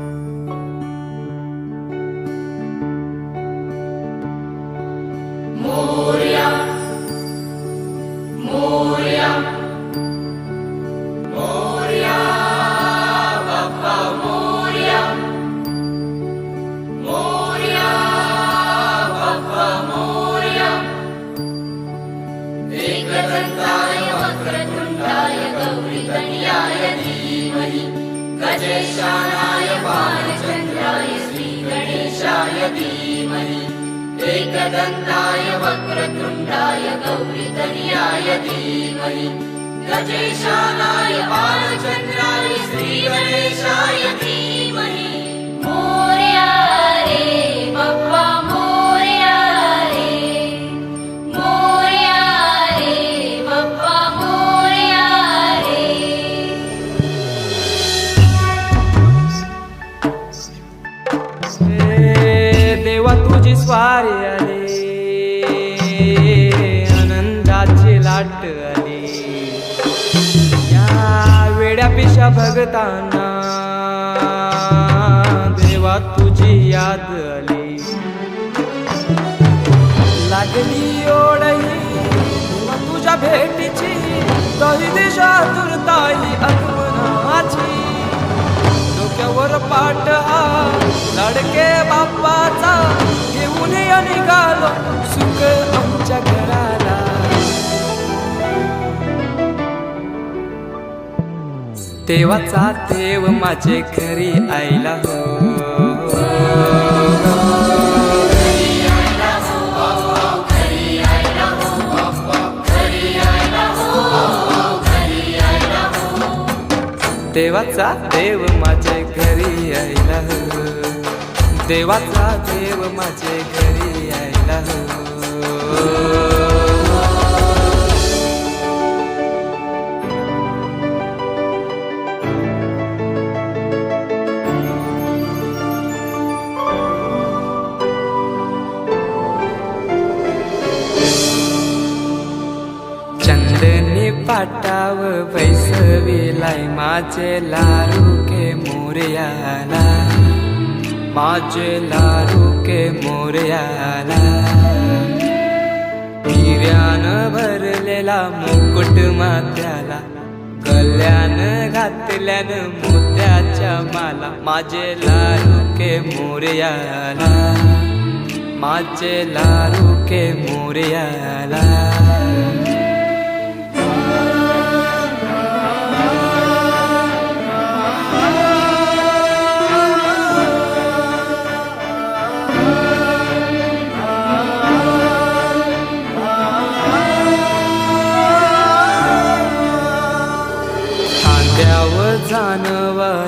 एकदन्ताय धीमहि। एकदन्ताय वक्रतुण्डाय गौरीतनयाय धीमहि। गजेशानाय बालचन्द्राय श्रीगणेशाय धीमहि। मोरया रे बाप्पा मोरया रे मोरया रे बाप्पा मोरया रे देवा तुझी स्वारी आले. आनंदाची लाट आली. या वेड्या भगताना देवा तुझी याद आली. लागली ओढही तुझ्या भेटीची तही दिशा तुरताई अगमनाची डोक्यावर पाठ हा लडके बाप्पाचा घेऊन या निघालो सुख आमच्या घराला. देवाचा देव माझे घरी आईला हो. देवाचा देव माझे घरी यायला हो. देवाचा देव माझे घरी यायला हो. चंदनी पाटाव बैसविलाय माझे लारू के मोरयाला. माझे लारू के मोरयाला. हिऱ्यान भरलेला मुकुट मात्याला कल्याण घातल्यान मोत्याच्या माला. माझे लारू के मोरयाला. माझे लारू के मोरयाला.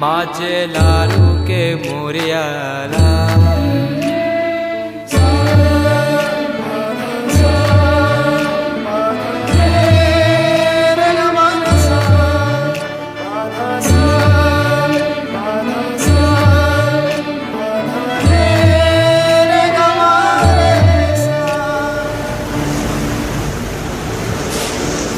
माझे लाडू के मोरयाला